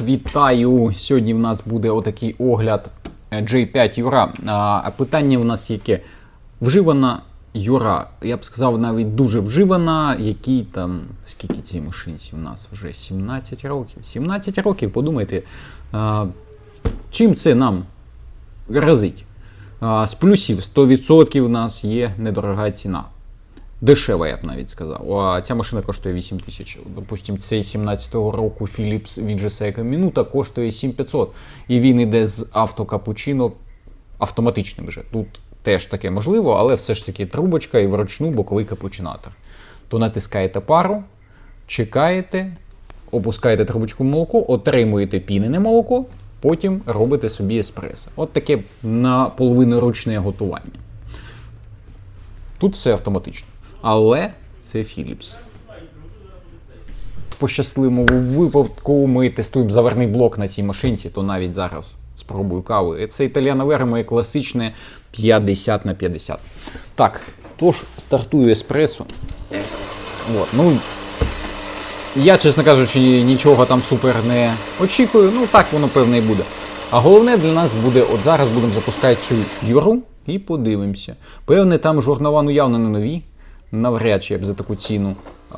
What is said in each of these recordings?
Вітаю! Сьогодні в нас буде отакий огляд е, J5 Юра. Питання в нас яке? Вживана Юра. Я б сказав, навіть дуже вживана, який там, скільки цій машинці у нас вже 17 років. 17 років, подумайте, чим це нам грозить? З плюсів 100% в нас є недорога ціна. Дешева, я б навіть сказав. А ця машина коштує 8 тисяч. Допустим, цей 17-го року Philips VGSEC Minuta коштує 7500. І він іде з автокапучино автоматичним вже. Тут теж таке можливо, але все ж таки трубочка і вручну боковий капучинатор. То натискаєте пару, чекаєте, опускаєте трубочку в молоко, отримуєте пінене молоко, потім робите собі еспресо. От таке наполовину ручне готування. Тут все автоматично. Але це Philips. По щасливому випадку ми тестуємо заварний блок на цій машинці, то навіть зараз спробую каву. Це італіано Вера, моє класичне 50 на 50. Так, тож стартую еспресо. От, ну, я, чесно кажучи, нічого там супер не очікую. Ну так воно певне і буде. А головне для нас буде, от зараз будемо запускати цю юру і подивимося. Певне, там журнала ну явно не нові. Навряд чи я б за таку ціну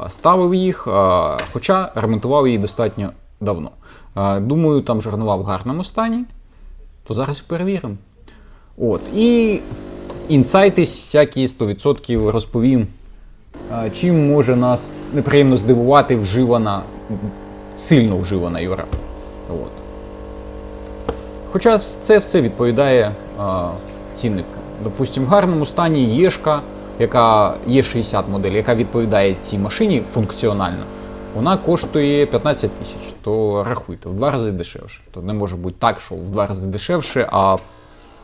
ставив їх, хоча ремонтував її достатньо давно. Думаю, там журнала в гарному стані. То зараз перевіримо. От. І інсайти всякі 100% розповім, чим може нас неприємно здивувати вживана, сильно вживана юра. От. Хоча це все відповідає ціннику. Допустимо, в гарному стані Єшка, яка є 60 модель, яка відповідає цій машині функціонально, вона коштує 15 тисяч. То рахуйте, в два рази дешевше. То не може бути так, що в два рази дешевше, а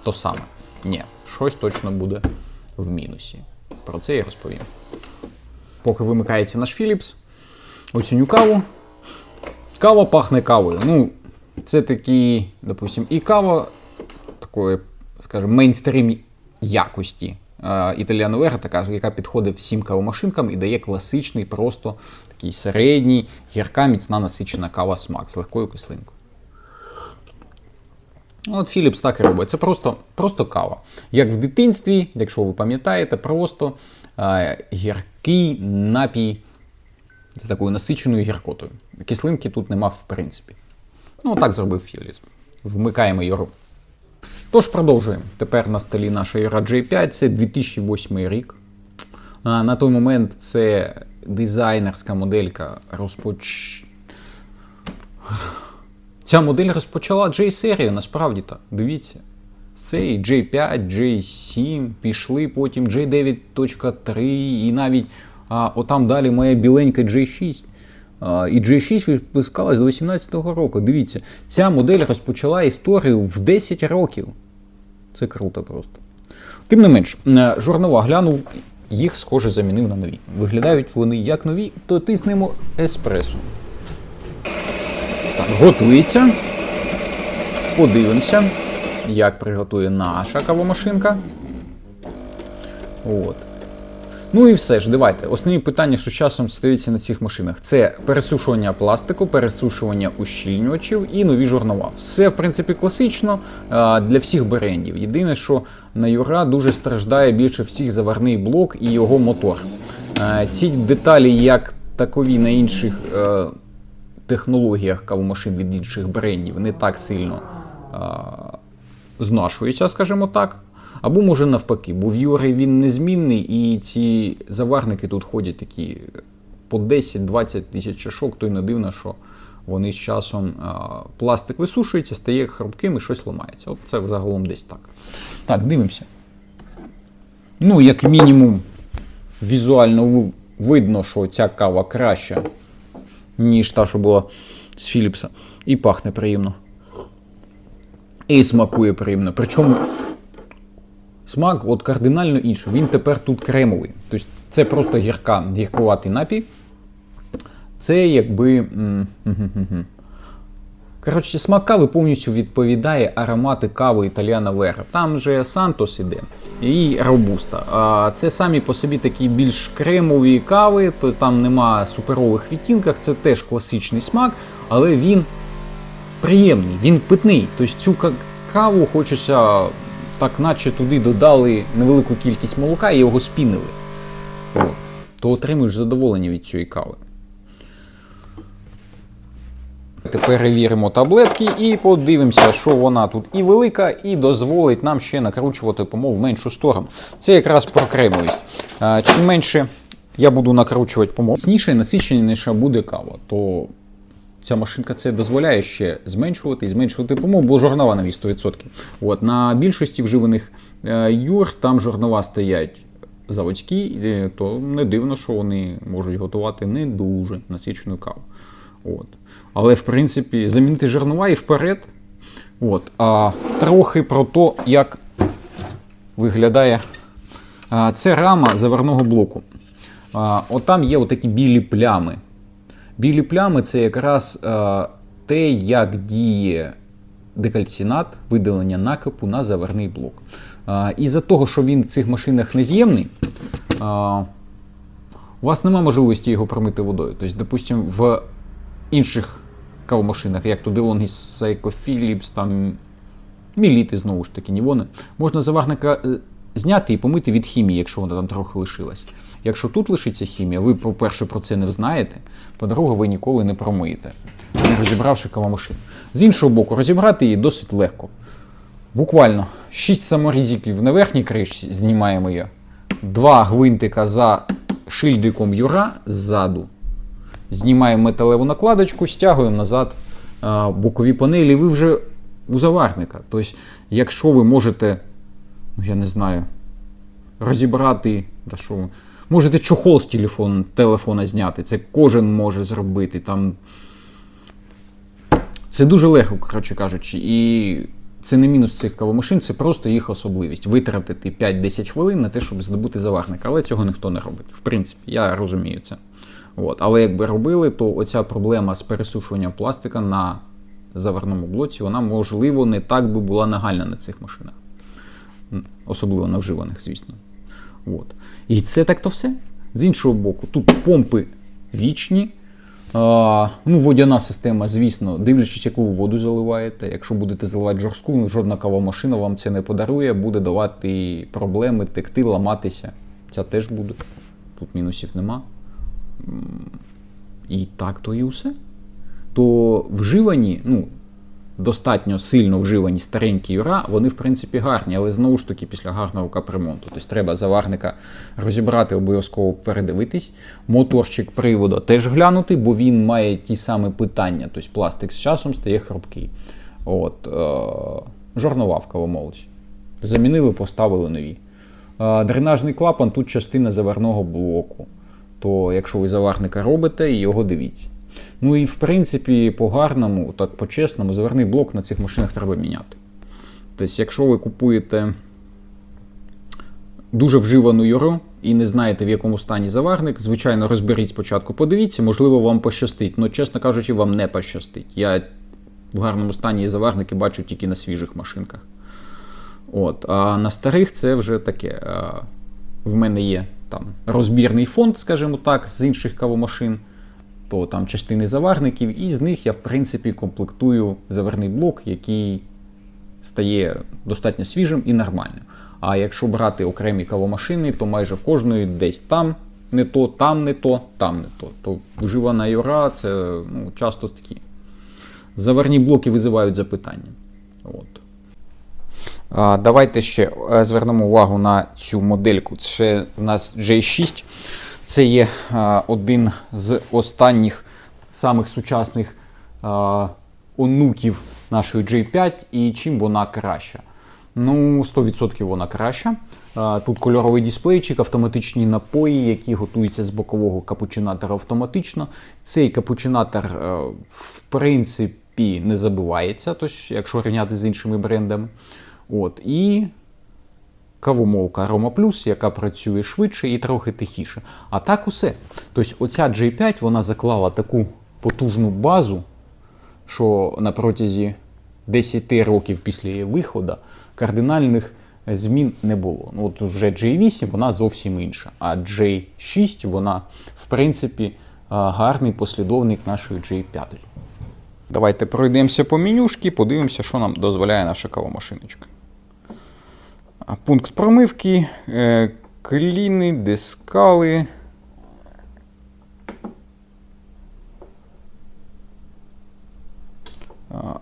то саме. Ні, щось точно буде в мінусі. Про це я розповім. Поки вимикається наш Philips, оціню каву. Кава пахне кавою. Ну, це такі, допустим, і кава такої, скажімо, мейнстрім якості. Італіано Вера, така, яка підходить всім кавомашинкам і дає класичний, просто такий середній, гірка, міцна насичена кава смак з легкою кислинкою. От Philips так і робить. Це просто, просто кава. Як в дитинстві, якщо ви пам'ятаєте, просто е, гіркий напій з такою насиченою гіркотою. Кислинки тут нема в принципі. Ну, так зробив Philips. Вмикаємо його. Тож продовжуємо. Тепер на столі наша Юра J5, це 2008 рік. А, на той момент це дизайнерська моделька розпоч. Ця модель розпочала J-серію, насправді так. Дивіться. З цієї J5, J7, пішли потім J9.3 і навіть а, отам далі моя біленька J6. І J6 випускалась до 18-го року. Дивіться, ця модель розпочала історію в 10 років. Це круто просто. Тим не менш, е, журнала глянув, їх схоже замінив на нові. Виглядають вони як нові, то тиснемо еспресо. Так, готується. Подивимося, як приготує наша кавомашинка. От. Ну і все ж, давайте. Основні питання, що часом стаються на цих машинах, це пересушування пластику, пересушування ущільнювачів і нові журнала. Все, в принципі, класично для всіх брендів. Єдине, що на Юра дуже страждає більше всіх заварний блок і його мотор. Ці деталі, як такові на інших е, технологіях кавомашин від інших брендів, не так сильно а, знашуються, скажімо так. Або може навпаки, бо в Юри він незмінний, і ці заварники тут ходять такі по 10-20 тисяч чашок, то й не дивно, що вони з часом пластик висушується, стає хрупким і щось ламається. От це загалом десь так. Так, дивимося. Ну, як мінімум, візуально видно, що ця кава краща, ніж та, що була з Філіпса. І пахне приємно. І смакує приємно. Причому Смак от кардинально інший. Він тепер тут кремовий. Тобто це просто гірка, гіркуватий напій. Це якби. Коротше, смак кави повністю відповідає аромати кави Італіана Вера. Там же Сантос іде і Робуста. А це самі по собі такі більш кремові кави, то там нема суперових відтінках, це теж класичний смак, але він приємний, він питний. Тобто цю каву хочеться, так наче туди додали невелику кількість молока і його спінили. То отримуєш задоволення від цієї кави. Тепер перевіримо таблетки і подивимося, що вона тут і велика, і дозволить нам ще накручувати помов в меншу сторону. Це якраз про кремовість. Чим менше я буду накручувати помов, міцніша і насиченіша буде кава. То ця машинка це дозволяє ще зменшувати і зменшувати помов, бо жорнова нові 100%. От, на більшості вживаних е, юр там жорнова стоять заводські, е, то не дивно, що вони можуть готувати не дуже насичену каву. От. Але в принципі замінити жернова і вперед. От. А трохи про те, як виглядає а, це рама заверного блоку. А, от там є отакі білі плями. Білі плями це якраз а, те, як діє декальцинат, видалення накипу на заверний блок. А, із-за того, що він в цих машинах нез'ємний, а, у вас немає можливості його промити водою. Тобто, допустимо, в інших кавомашинах, як то DeLonghi, Seiko Philips, там міліти, знову ж таки, нівони, можна заварника е, зняти і помити від хімії, якщо вона там трохи лишилась. Якщо тут лишиться хімія, ви, по-перше, про це не знаєте, по-друге, ви ніколи не промиєте, не розібравши кавомашину. З іншого боку, розібрати її досить легко. Буквально 6 саморізиків на верхній кришці знімаємо її, два гвинтика за шильдиком Юра ззаду. Знімаємо металеву накладочку, стягуємо назад бокові панелі. Ви вже у заварника. Тобто, якщо ви можете, ну я не знаю, розібрати, та що, ви, можете чохол з телефон, телефона зняти. Це кожен може зробити. Там... Це дуже легко, коротше кажучи. І це не мінус цих кавомашин, це просто їх особливість. Витратити 5-10 хвилин на те, щоб здобути заварник. Але цього ніхто не робить. В принципі, я розумію це. От. Але якби робили, то оця проблема з пересушуванням пластика на заварному блоці, вона, можливо, не так би була нагальна на цих машинах. Особливо на вживаних, звісно. От. І це так то все. З іншого боку, тут помпи вічні. А, ну, водяна система, звісно, дивлячись, яку воду заливаєте. Якщо будете заливати жорстку, ну, жодна кавомашина вам це не подарує, буде давати проблеми, текти, ламатися. Ця теж буде. Тут мінусів нема. І так то і усе. То вживані, ну, достатньо сильно вживані старенькі юра, вони, в принципі, гарні, але знову ж таки після гарного капремонту. Тобто треба заварника розібрати, обов'язково передивитись. Моторчик приводу теж глянути, бо він має ті самі питання. Тобто пластик з часом стає хрупкий. От, е- жорнова в. Замінили, поставили нові. Е, дренажний клапан тут частина заварного блоку. То якщо ви заварника робите, його дивіться. Ну і в принципі, по гарному, так по-чесному, заварний блок на цих машинах треба міняти. Тобто, якщо ви купуєте дуже вживану юру і не знаєте, в якому стані заварник, звичайно, розберіть спочатку, подивіться, можливо, вам пощастить. Ну, чесно кажучи, вам не пощастить. Я в гарному стані заварники бачу тільки на свіжих машинках. От, а на старих це вже таке. В мене є там розбірний фонд, скажімо так, з інших кавомашин, то там частини заварників, і з них я, в принципі, комплектую заварний блок, який стає достатньо свіжим і нормальним. А якщо брати окремі кавомашини, то майже в кожної десь там не то, там не то, там не то. То вживана юра це ну, часто такі. Заварні блоки визивають запитання. От. Давайте ще е, звернемо увагу на цю модельку. Це у нас J6. Це є один з останніх самих сучасних онуків нашої J5 і чим вона краща. Ну, 100% вона краща. Тут кольоровий дисплейчик, автоматичні напої, які готуються з бокового капучинатора автоматично. Цей капучинатор, е, в принципі, не забивається, тож, якщо рівняти з іншими брендами. От, і кавомолка Aroma Plus, яка працює швидше і трохи тихіше. А так усе. Тобто оця J5 вона заклала таку потужну базу, що на протязі 10 років після її виходу кардинальних змін не було. Ну, От вже J8 вона зовсім інша, а J6 вона, в принципі, гарний послідовник нашої J5. Давайте пройдемося по менюшки, подивимося, що нам дозволяє наша кавомашиночка. Пункт промивки, е, кліни, дискали.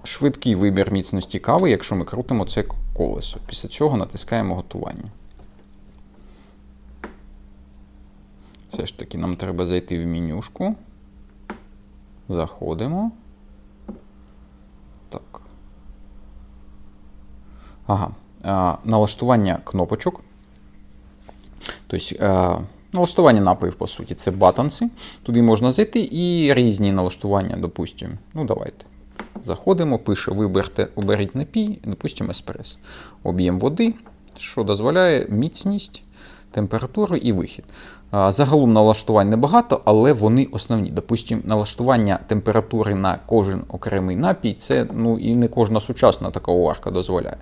Швидкий вибір міцності кави, якщо ми крутимо це колесо. Після цього натискаємо готування. Все ж таки, нам треба зайти в менюшку. Заходимо. Так. Ага. А, налаштування кнопочок. Тобто, налаштування напоїв, по суті, це батанси. Туди можна зайти і різні налаштування, допустимо. Ну, давайте. Заходимо, пише виберте, оберіть напій, допустимо, еспрес. Об'єм води, що дозволяє міцність, температуру і вихід. Загалом налаштувань небагато, але вони основні. Допустимо, налаштування температури на кожен окремий напій, це ну, і не кожна сучасна така оварка дозволяє.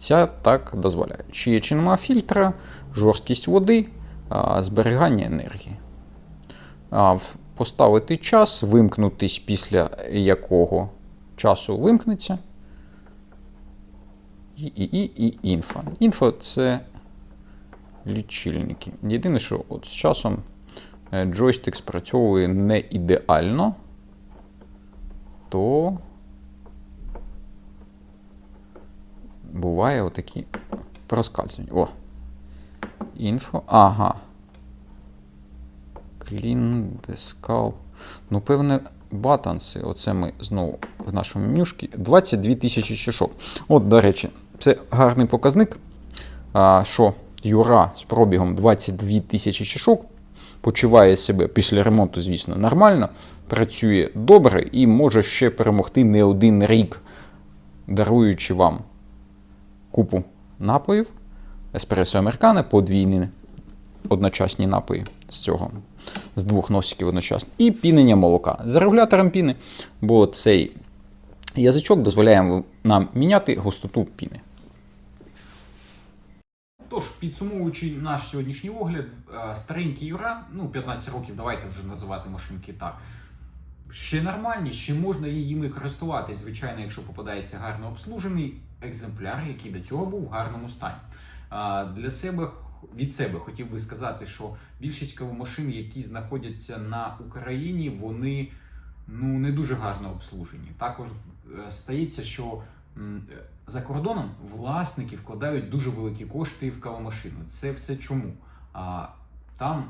Ця так дозволяє. Чи є чи нема фільтра, жорсткість води, зберігання енергії. Поставити час, вимкнутись після якого часу вимкнеться. І, і, і, і інфо. Інфо це лічильники. Єдине, що от з часом е, джойстик спрацьовує не ідеально, то буває отакі проскальзування. О. Інфо. Ага. Clean, Descal. Ну, певне, батанси. Оце ми знову в нашому менюшці. 22 тисячі чашок. От, до речі, це гарний показник, що Юра з пробігом 22 тисячі чашок почуває себе після ремонту, звісно, нормально, працює добре і може ще перемогти не один рік, даруючи вам купу напоїв, еспресо американе, подвійні одночасні напої з цього, з двох носиків одночасно, і пінення молока з регулятором піни, бо цей язичок дозволяє нам міняти густоту піни. Тож, підсумовуючи наш сьогоднішній огляд, е, старенький Юра, ну 15 років, давайте вже називати машинки так. Ще нормальні, ще можна їми користуватись, звичайно, якщо попадається гарно обслужений екземпляр, який до цього був в гарному стані. Для себе від себе хотів би сказати, що більшість кавомашин, які знаходяться на Україні, вони ну не дуже гарно обслужені. Також е, стається, що е, за кордоном власники вкладають дуже великі кошти в кавомашину. Це все чому? А там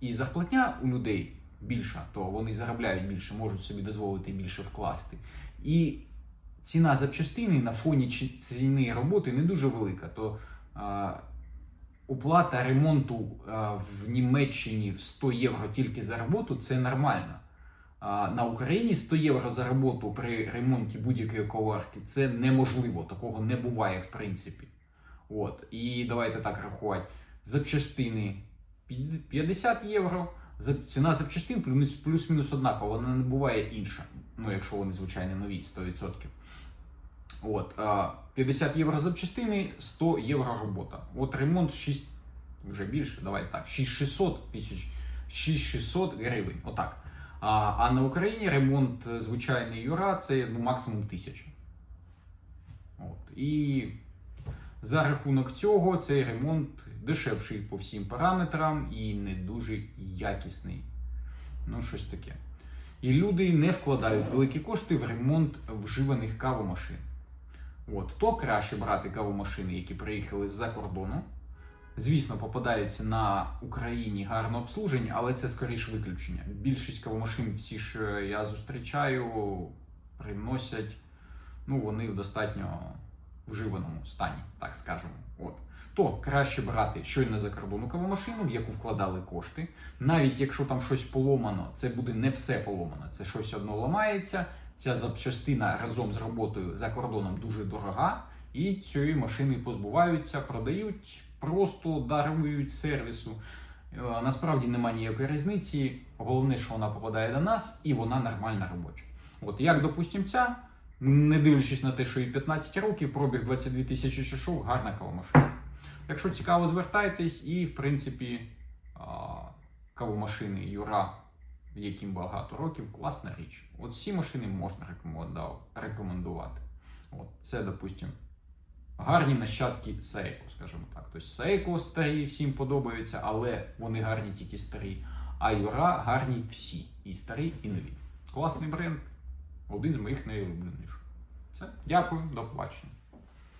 і зарплатня у людей більша, то вони заробляють більше, можуть собі дозволити більше вкласти. І ціна запчастини на фоні ціни роботи не дуже велика. То а, оплата ремонту а, в Німеччині в 100 євро тільки за роботу це нормально. А, на Україні 100 євро за роботу при ремонті будь-якої коварки це неможливо. Такого не буває в принципі. От. І давайте так рахувати. Запчастини 50 євро. Ціна запчастин плюс- плюс-мінус однакова, вона не буває інша. Ну, якщо вони, звичайно, нові, 100%. От, 50 євро запчастини, 100 євро робота. От ремонт 6, вже більше, давай так, 6600 тисяч, 6600 гривень. Отак. А, а на Україні ремонт е, звичайний Юра це ну, максимум 1000. От. І за рахунок цього цей ремонт дешевший по всім параметрам і не дуже якісний. Ну, щось таке. І люди не вкладають великі кошти в ремонт вживаних кавомашин. От, то краще брати кавомашини, які приїхали з-за кордону. Звісно, попадаються на Україні гарно обслужені, але це скоріш виключення. Більшість кавомашин, всі ж е, я зустрічаю, приносять, ну, вони в достатньо вживаному стані, так скажемо. От. То краще брати щойно за кордону кавомашину, в яку вкладали кошти. Навіть якщо там щось поломано, це буде не все поломано, це щось одно ламається. Ця запчастина разом з роботою за кордоном дуже дорога, і цієї машини позбуваються, продають, просто дарують сервісу. Е, Насправді немає ніякої різниці. Головне, що вона попадає до нас, і вона нормальна робоча. От як, допустимо, ця, не дивлячись на те, що їй 15 років, пробіг 22 тисячі чашок, гарна кавомашина. Якщо цікаво, звертайтесь, і в принципі кавомашини Юра яким багато років, класна річ. От ці машини можна рекомендувати. От, це, допустим, гарні нащадки Seiko, скажімо так. Тобто Seiko старі всім подобаються, але вони гарні тільки старі. А Юра гарні всі, і старі, і нові. Класний бренд, один з моїх найулюбленіших. Все, дякую, до побачення.